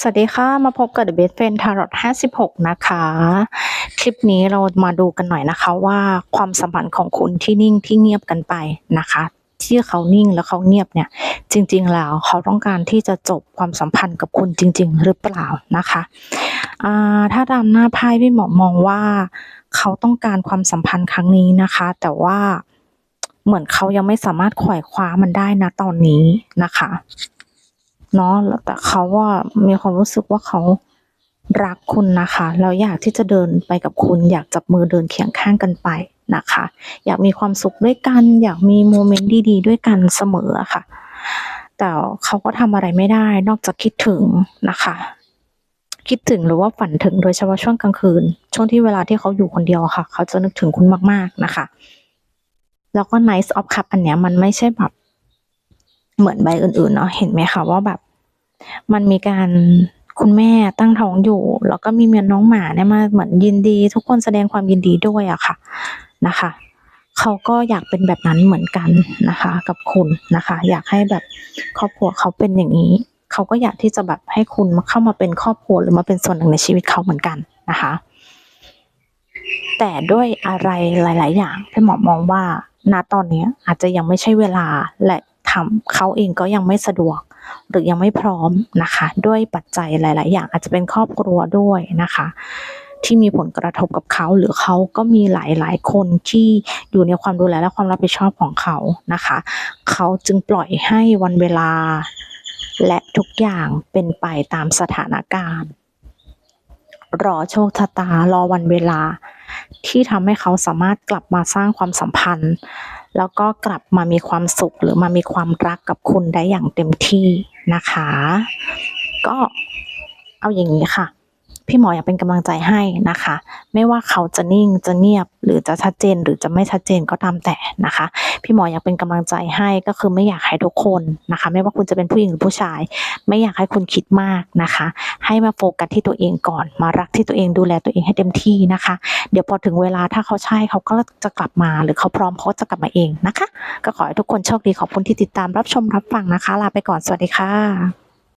สวัสดีค่ะ มาพบกับ The Best Friend Tarot 56 นะคะ คลิปนี้เรามาดูกันหน่อยนะคะว่าความสัมพันธ์ของคุณที่นิ่งที่เงียบกันไปนะคะ ที่เขานิ่งแล้วเขาเงียบเนี่ย จริง ๆ แล้วเขาต้องการที่จะจบความสัมพันธ์กับคุณจริง ๆ หรือเปล่านะคะถ้าตามหน้าไพ่พี่หมอมองว่า เขาต้องการความสัมพันธ์ครั้งนี้นะคะ แต่ว่าเหมือนเขายังไม่สามารถขวายคว้ามันได้นะตอนนี้นะคะ เนาะแต่เขาว่ามีความรู้สึกว่าเขารักคุณนะคะแล้วอยากที่จะเดินไปกับคุณอยากจับมือเดินเคียงข้างกันไปนะคะ อยากมีความสุขด้วยกัน อยากมีโมเมนต์ดีๆ ด้วยกันเสมอะค่ะ แต่เขาก็ทำอะไรไม่ได้นอกจากคิดถึงนะคะ คิดถึงหรือว่าฝันถึงโดยเฉพาะช่วงกลางคืน ช่วงที่เวลาที่เขาอยู่คนเดียวค่ะ เขาจะนึกถึงคุณมากๆนะคะ แล้วก็ Nice of Cup อันเนี้ยมันไม่ใช่แบบเหมือนใบอื่นๆเนาะเห็นไหมคะว่าแบบ มันมีการคุณแม่ตั้งท้องอยู่ แล้วก็มีเมียน้องหมาเนี่ยมาเหมือนยินดี ทุกคนแสดงความยินดีด้วยอะค่ะนะคะเขาก็อยากเป็นแบบนั้นเหมือนกันนะคะ กับคุณนะคะ อยากให้แบบครอบครัวเขาเป็นอย่างนี้ เขาก็อยากที่จะแบบให้คุณมาเข้ามาเป็นครอบครัวหรือมาเป็นส่วนหนึ่งในชีวิตเขาเหมือนกันนะคะ แต่ด้วยอะไรหลาย ๆ อย่างพี่หมอมองว่าณตอนนี้อาจจะยังไม่ใช่เวลาและ ทำเขาเองก็ยังไม่สะดวก หรือยังไม่พร้อมนะคะ ด้วยปัจจัยหลาย ๆ อย่างอาจจะเป็นครอบครัวด้วยนะคะ ที่มีผลกระทบกับเขาหรือเขาก็มีหลาย ๆ คนที่อยู่ในความดูแลและความรับผิดชอบของเขานะคะ เขาจึงปล่อยให้วันเวลาและทุกอย่างเป็นไปตามสถานการณ์ รอโชคชะตารอวันเวลา ที่ทำให้เขาสามารถกลับมาสร้างความสัมพันธ์ แล้วก็กลับมามีความสุขหรือมามีความรักกับคุณได้อย่างเต็มที่นะคะ ก็เอาอย่างนี้ค่ะ พี่หมออยากเป็นกำลังใจให้นะคะ ไม่ว่าเขาจะนิ่งจะเงียบหรือจะชัดเจนหรือจะไม่ชัดเจนก็ตามแต่นะคะ พี่หมออยากเป็นกำลังใจให้ก็คือไม่อยากให้ทุกคนนะคะ ไม่ว่าคุณจะเป็นผู้หญิงหรือผู้ชาย ไม่อยากให้คุณคิดมากนะคะ ให้มาโฟกัสที่ตัวเองก่อน มารักที่ตัวเองดูแลตัวเองให้เต็มที่นะคะ เดี๋ยวพอถึงเวลาถ้าเขาใช่เขาก็จะกลับมาหรือเขาพร้อมเขาจะกลับมาเองนะคะ ก็ขอให้ทุกคนโชคดีขอบคุณที่ติดตามรับชมรับฟังนะคะ ลาไปก่อนสวัสดีค่ะ